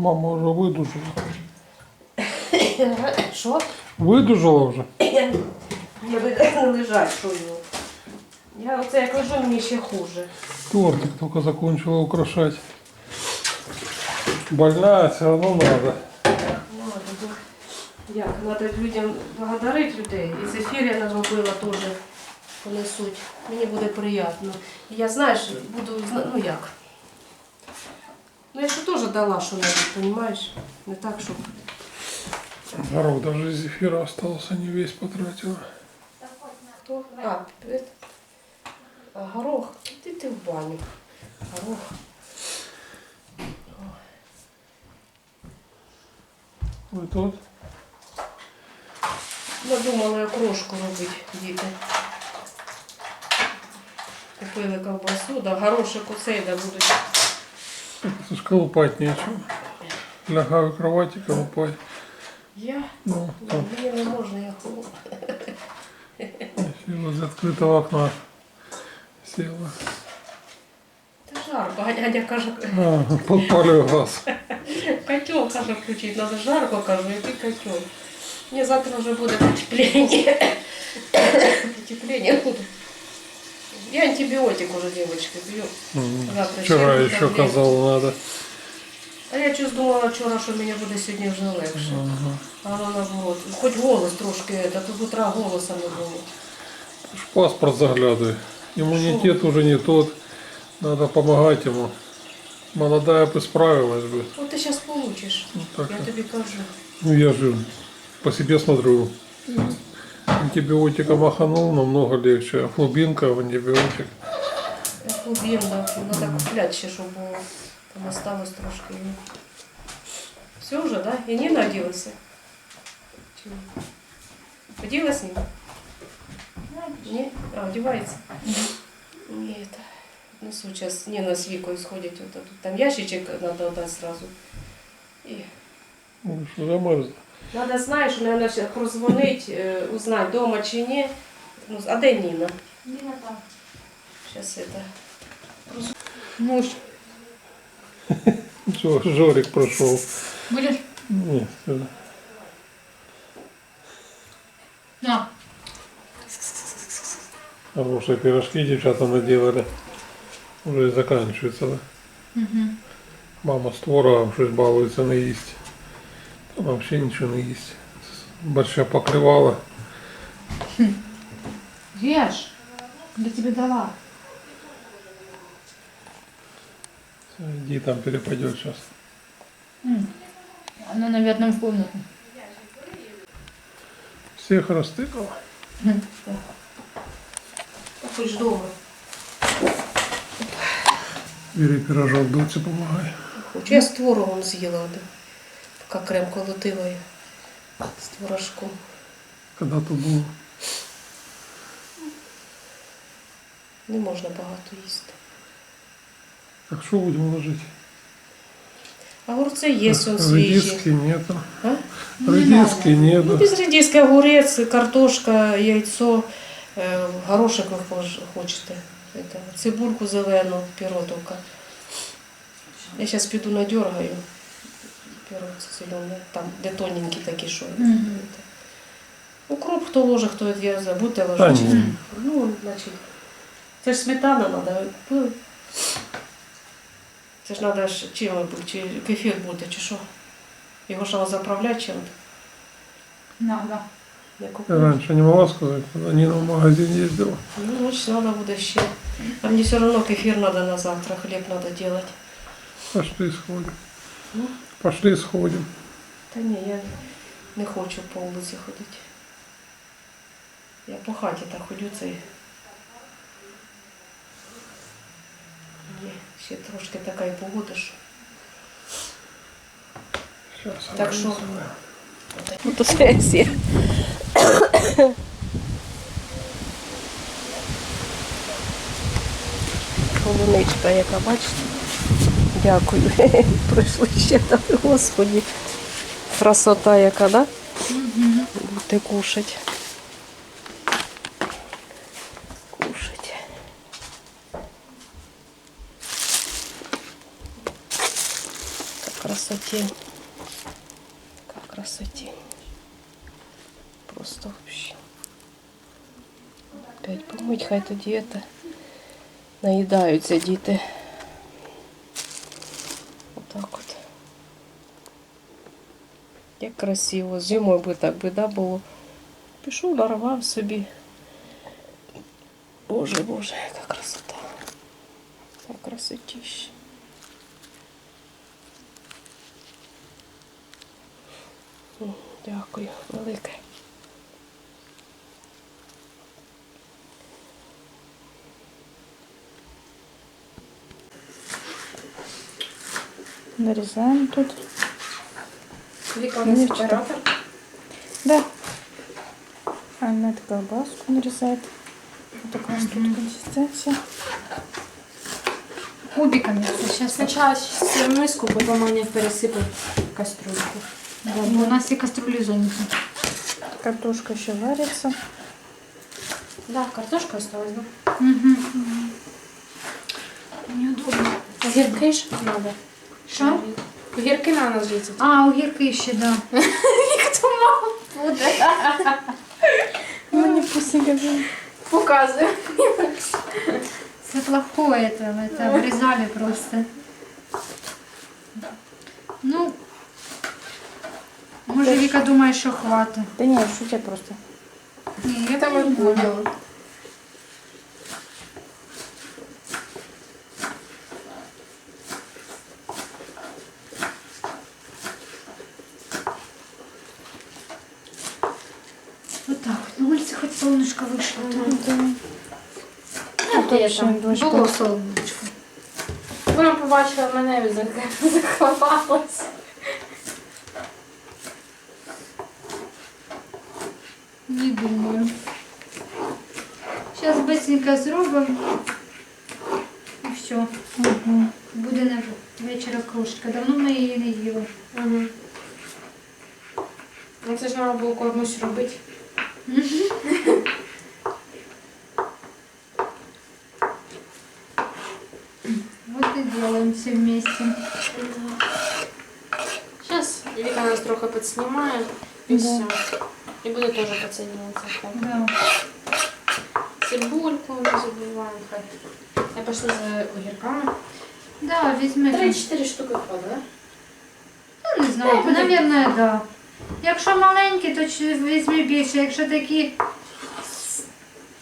Мама вже видужала. Що? Видужала вже? Я, не лежать чую. Я оце як лежу, мені ще хуже. Тортик только закончила украшать. Больная, все равно надо. Ну, а тут Як, треба людям благодарити людей. І зефір я наробила теж понесуть. Мені буде приємно. Я, знаєш, буду, ну як. Ну я ж теж дала що-небудь, розумієш? Не так, щоб. Горох даже из зефира остался, не весь потратила. Хто? А, это... а, горох. Іди ти в баню. Горох. Ви тут? Надумала я крошку робити, діти. Купили ковбасу, да, горошек оцей, да будуть. Ж колупать нечего. Лягаю в кровати колупать. Я? Ну, там, Мені не можна, я холодна. если возле открытого окна села. Та жарко, Аня, Аня каже, А, подпалил газ. котел каже включити, надо жарко, кажу, який котел. Мені завтра вже буде потеплення. Потеплення буде. Я антибиотик уже, девочки, пью. М, Завтра Вчера ще еще таблетки. казал надо. А я щось думала вчора, що мені буде сьогодні вже легше. Ага. А воно наоборот. Хоч голос трошки, та тут утра голоса не було. Ж Паспорт заглядывай. Иммунитет уже не тот. Надо помогать ему. Молодая бы справилась бы. От ти зараз получиш. Ну, так. Я тобі кажу. Ну я же по себе смотрю. Антибиотика маханул, намного легче. Флубинка в антибиотик. Клубін, да. Треба купляти ще, щоб було. Там осталось трошки. Все вже, да? І Ніна оділася? Чи ні? Оділась Ніна? Ні? А, одівається? Ні, это... Несу сейчас Ніна з Вікою сходять. Вот тут. Там ящичок треба дати сразу. І Ну, что замерз. Надо, знаєш, наверное, ще прозвонить, е, узнать, дома чи ні. Ну, а де Ніна? Ніна там. Сейчас это. Муж. Все, Жорик прошел. Будеш? Нет, всё. На. хорошие пирожки девчата наделали. Уже и заканчивается, да? Угу. Мама с творогом щось балуется на есть. Там вообще ничего не есть. Борща покрывала. Ешь. Я тебе дала. Иди там перепадет сейчас. Она, наверное, в комнату. Всех растыкал. Мгм. Хоч дома. Бери пирожок, доце помогай. Я з творогом з'їла один. как крем колотила з творожком. Когда то було? Не можна багато їсти. Так що будемо ложити? Огурцы есть он свежий. Редиски нету. А? Редиски нету. Ну, без редиски огурець, картошка, яйцо, э, горошек ви хочете. Это, цибульку зелену, пиротовка. Я сейчас піду надергаю. Піро це зелене, там, де тоненькі такі, що. Мгм. это. Укроп хто ложе, хто я забудьте Та ложити. ні. Ну, значить. Це ж сметана треба. пили. Це ж треба ж чим бути, чи кефір бути, чи що. Його ж треба заправляти чим-то. Надо. Не Я купую. раньше не могла сказать, когда Нина в магазин ездила. Ну, значит, надо будет ще. А мне все равно кефир надо на завтра, хлеб надо делать. Пошли сходим. Ну? Пошли сходим. Та ні, я не хочу по вулиці ходити. Я по хаті так ходю цей. Ні, ще трошки така і погода, що. Сейчас Так что- организуем. Фотосесія. Полуничка, яка бачите. Дякую. Прийшли ще там, господі. Красота яка, да? Будете кушать. Кушать. Так красоте. Как красоте. Просто вообще. Опять помыть, хай тоді это. Наїдаються діти. Красиво. Зимою би так би, да, було. Пішов, нарвав собі. Боже, боже, яка красота. Яка красотища. Дякую, велике. Нарезаем тут. Віка, у нас оператор. Да. Она эту колбаску нарезает. Вот такая у нас тут консистенция. Кубиками. Сейчас Сначала миску, потом они пересыпать в кастрюльку. да, у нас и кастрюли заняты. Картошка еще варится. Да, картошка осталась, да? Угу. Неудобно. Огірки ж надо. Що? Огірки на нас жити. А, огірки ще, да. Хто мав буде? Ну, не вкусненько же. Показує. Це плохое, это, это обрезали просто. Ну, може Віка думає, що хватить. Да не, шутя просто. Ні, я Та ми понимаю. Тут вообще дождь Було был. солнышко. Вона побачила мене і зак- заховалась. Не думаю. Сейчас быстренько зробимо. І все. Мгм. Буде на вечора кружка. Давно ми її не їли. Угу. Ну це ж треба було комусь робити. Вот все вместе. Сейчас Вика нас трохи подснимает и да. все. И буду тоже подсоединяться. Да. Цибульку не забываем. Я пошла за огірками. Да, візьми. 3-4 штуки впаде. Ну, не знаю, Та, Наверное. Да. Якщо маленькі, то візьми більше. Якщо такі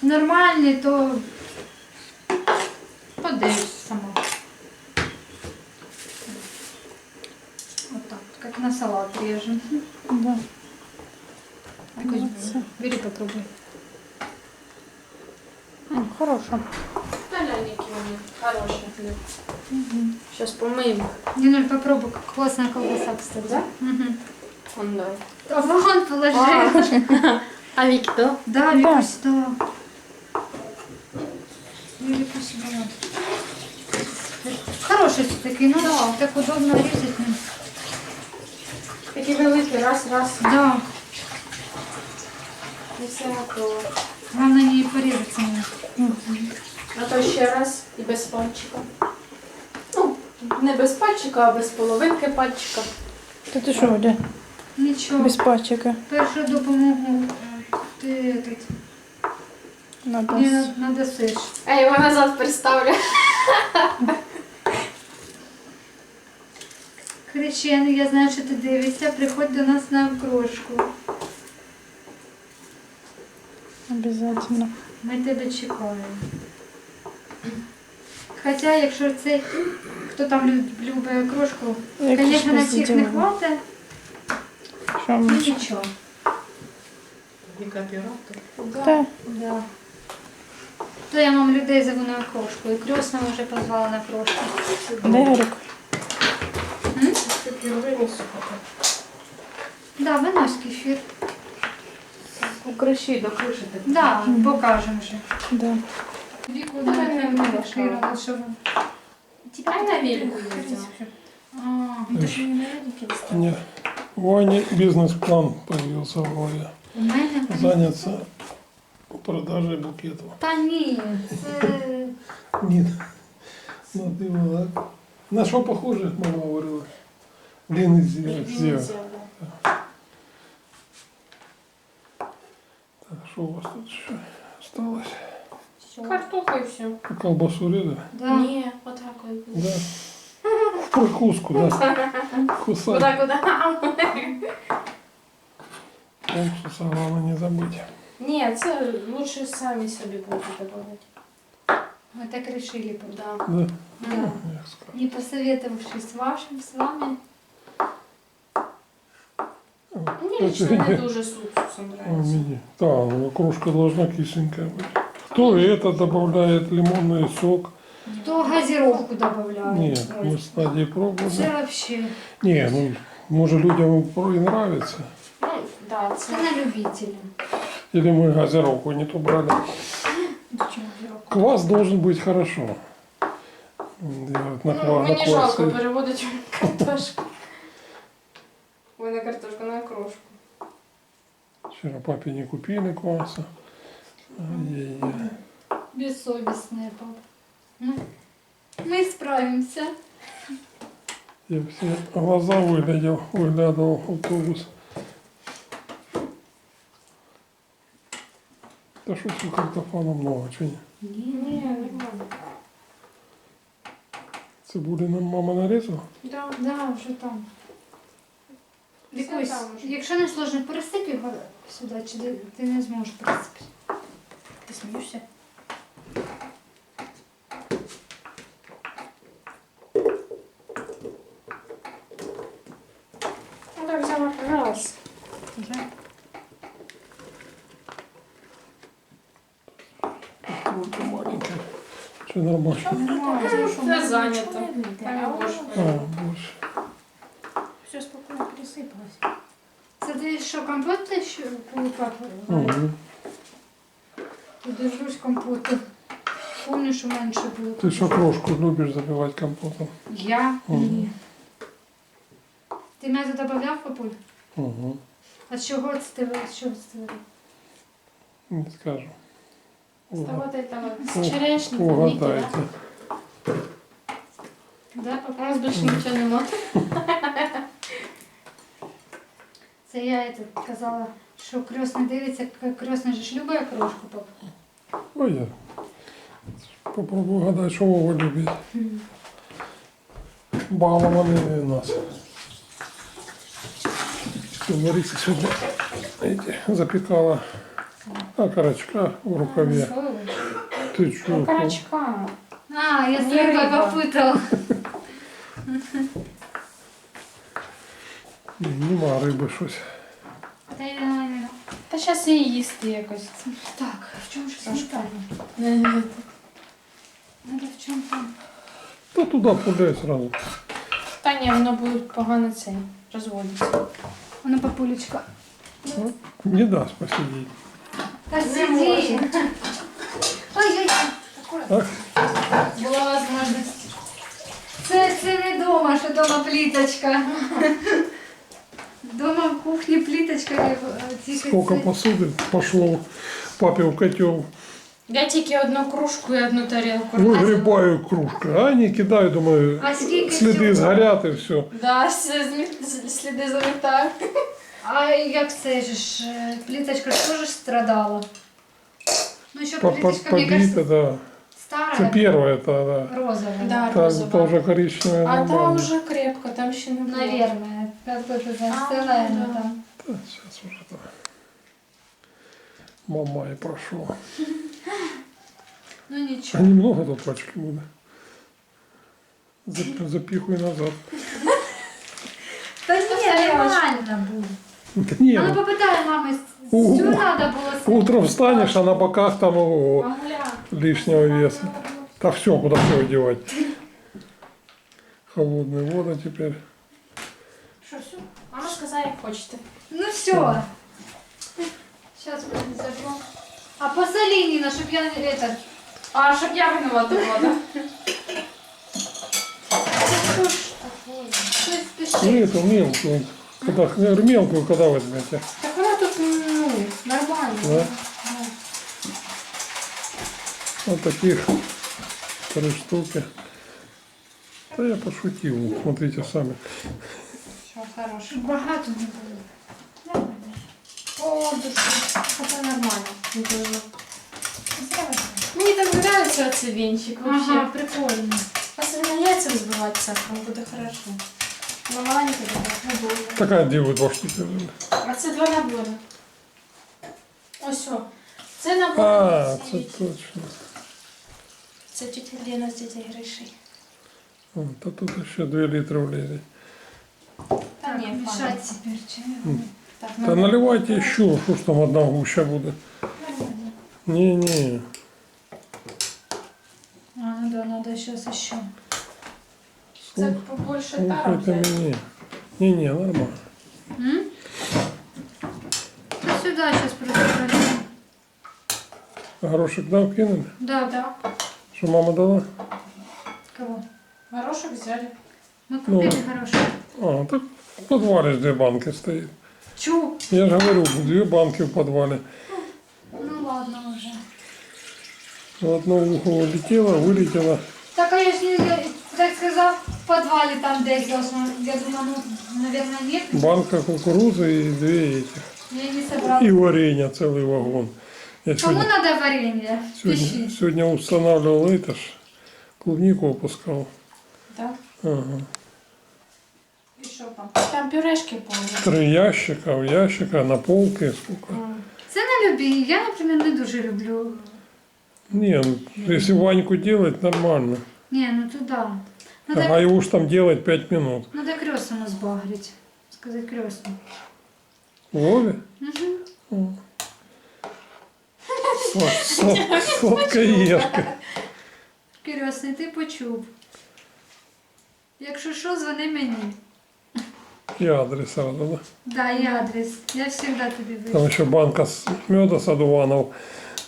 нормальні, то подивись сама. на салат режем. Да. Якось Молодцы. Бери, попробуй. М, Хорошо. Та глянь, які вони хороші. Зараз помиємо. Динуль, попробуй, как классная колбаса, кстати. Да? Мгм. Он дай. А вон положи. А Віки, да? Да, Да. Вика сюда. Вика сюда. Хороший все-таки, ну да, так удобно резать. Такі великі, раз, раз. Да, І все готово. главное не порезаться. мне. А то ще раз і без пальчика. Ну, не без пальчика, а без половинки пальчика. Да ты что, Оля? Нічого. Без пальчика. Першу допомогу ти этот, Надо. не надасиш. А я його назад представлю. Хрещений, я знаю, що ти дивишся, приходь до нас на окрошку. Обязательно. Ми тебе чекаємо. Хоча, якщо цей, хто там люб- любить окрошку, Я звісно, на кишку всіх не сделала. хватить, Что ну мы? нічого. Віка оператор. Да. Да. То я вам людей зову на окрошку. І крестного вже позвала на окрошку. Дай Гарик. Да, винось кефір. Украши, докришити. Да, покажемо вже. Да. Віку Ну, не мене треба не шкірила, що ви. А на вільку їздила. А, Ти ж мені на великі достала. Нет. Ване бизнес-план появился в голове. у мене? Заняться продажей букетов. Та ні, це... Нет. Ну, ты молодец. На что похоже, мама говорила? Блин, сделать, сделать. Нельзя, Так, что у вас тут еще осталось? да. Картоху и все. Колбасу резали? Да. Не, вот так вот. Да. В прикуску, да. Кусать. Куда, куда? Так что самое главное не забыть. Ні, це лучше самі собі будете добавити. Мы так решили. Да. Да? Да. Я скажу. Не посоветовавшись с вашим, с вами. Лично не дуже з уксусом А, нравится. мини. Да, ну, кружка должна кисленькая быть. Кто это добавляет лимонный сок? То газировку добавляют. Нет, мы с Надей пробовали. Це вообще. Не, ну, может людям и нравится. Ну, да, Це це. на любителя. Или мы газировку не то брали. Квас должен быть хорошо. Делать на Ну, ква- на мені квас. жалко переводити в картошку. Ой, на картошку, на окрошку. Вчера папе не купили кваса. Ай-яй-яй. Бессовестная папа. Ну, мы справимся. Я все глаза выглядел, выглядывал автобус. Да что все картофана много, что не? Ні, нормально. Цибули нам мама нарезала? Да. Да, вже там. Все Вікусь, якщо не сложно, пересип його сюди, чи ти- ти не зможеш пересипати. Ти смієшся? Ну так взяла раз. Вже? Только маленькая. Что нормально? Нормально. Це зайнято. Боже. О, присипалась. Це ти що, компот ти що полупав? Угу. Ти держусь компоту. Помню, что менше було. Ти що крошку любиш забивати компотом? Я? Угу. Ні. Ти м'ясо додавав, папуль? Угу. А с це ти що? Не скажу. С того ты там С черешні, там так? Да? Да, поки раз більше нічого нема. Це я это, казала, що кресний дивиться, к- кресний же ж любить крошку, папа. Ой, я попробую угадать, что Вова любит. Балованные нас. Что Лариса сегодня эти, запекала окорочка в рукаве. Ты что? Карачка. А, я Не себе риба. Нема риби щось. Та й нормально. Та зараз її їсти якось. Так, в чому ж Сашка. сметана? Надо в чому там? Та туди пуляй сразу. Та ні, воно буде погано цей розводиться. Вона папулечка. Не дасть посидеть. Та сиди. Ой-ой. Ах, Була можливість. Це, це не дома, що дома пліточка. Дома в кухні пліточка. е, тільки сколько це- посуды пошло папе в котел. Я тільки одну кружку і одну тарілку. Выгребаю кружка. А они кидают, думаю, А скільки следы всього? сгорят и все. Да, с- змі- з- сліди замітаю. А як це ж е, пліточка ж теж страдала? Ну що пліточка, мені Побита, кажется, да. Это стара, первое, это, да. розова. Да, Та, розова. та вже коричневая А та нормально. вже крепко, там ще не було. Наверное, бы это А, застылая да. там. Та, сейчас уже там. Мамай прошел. Ну А ничего. немного до пачки будет. Зап- Запихуй назад. Да не, нормально будет. Да не, А ну ну, попытай, мама, О. все надо было утром встанешь, а на боках там ого, лишнего веса. Да все, куда все девать. Холодная вода теперь. Сказала, як хочете. Ну все. Сейчас мы заберем. А посоли, Нина, чтоб я не- это... А, щоб я винувата була, да? Что эту мелкую. Когда, мелкую когда возьмете? Так вона тут, ну, нормально. Да? Вот таких три штуки. Да я пошутил, смотрите сами. Хороший. Багато не було. Нормально. О, душа. Це нормально. Дуже. Зразу. Мені так подобається цей вінчик вообще. Ага, прикольно. Особенно яйца взбивать сахаром буде хорошо. Но маленький така, не дуже. Такая делают два штуки. взяли. А це два набори. Ось о. Це набор. А, ці- це точно. Це тетя Лена з тетя Гришей. О, Та тут ще 2 літри влізе. Та Так, ні, мішати пане. тепер чаю. Так, Та наливайте еще, що ж там одна гуща буде. Нормально. Не-не. А, ну да, надо сейчас еще. Це побольше тару Слухайте взяти. мені. Не-не, нормально. М? Ну сюда сейчас просто прольем. Горошек дав кинули? Да, да. Да. Що мама дала? Кого? Горошок взяли. Мы купили Ну. хороший. А, так в подвале ж две банки стоит. Чу? Я же говорю, две банки в подвале. Ну ладно уже. В одно ухо улетело, вылетело. Так, а ж не, я, так сказал, в подвале там десь должно. Я думаю, ну, наверное, нет. Банка кукурузы и две этих. Я не собрала. И варенья целый вагон. Я Кому сегодня, надо варенье? сегодня, Пиши. сегодня устанавливал это ж, клубнику опускал. Так. Ага. І що там? Там пюрешки повні. Три ящика, в ящика на полке сколько. Це на любі. Я, наприклад, не дуже люблю. Не, ну, если Ваньку делать, нормально. Не, ну туда. А Надо, уж там делать пять минут. надо крестному сбагрить. Сказать крестному. Вове? Угу. Слад- слад- Сладкоежка. Крестний, ти почув. Якщо що, дзвони мені. И адрес сразу, да? Да, і адрес. Я завжди тобі вийду. Там еще банка с меда с одуванов.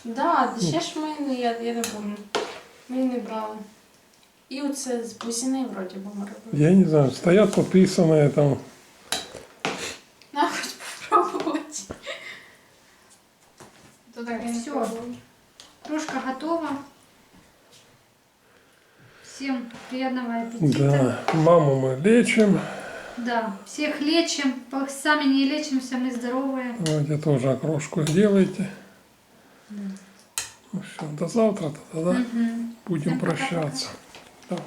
Да, ще ж ми не, я, я не пам'ятаю. Ми не брали. І оце з бусини вроді би ми робили. Я не знаю, стоят подписанные там. На, хоч попробувати. То так я не Всё. пробую. Кружка готова. Всем приятного аппетита. Да, маму мы лечим. Да, всех лечим. Сами не лечимся, мы здоровые. Давайте тоже окрошку сделайте. Ну все, до завтра тогда, да? Мгм. Будем Всем прощаться. Давай.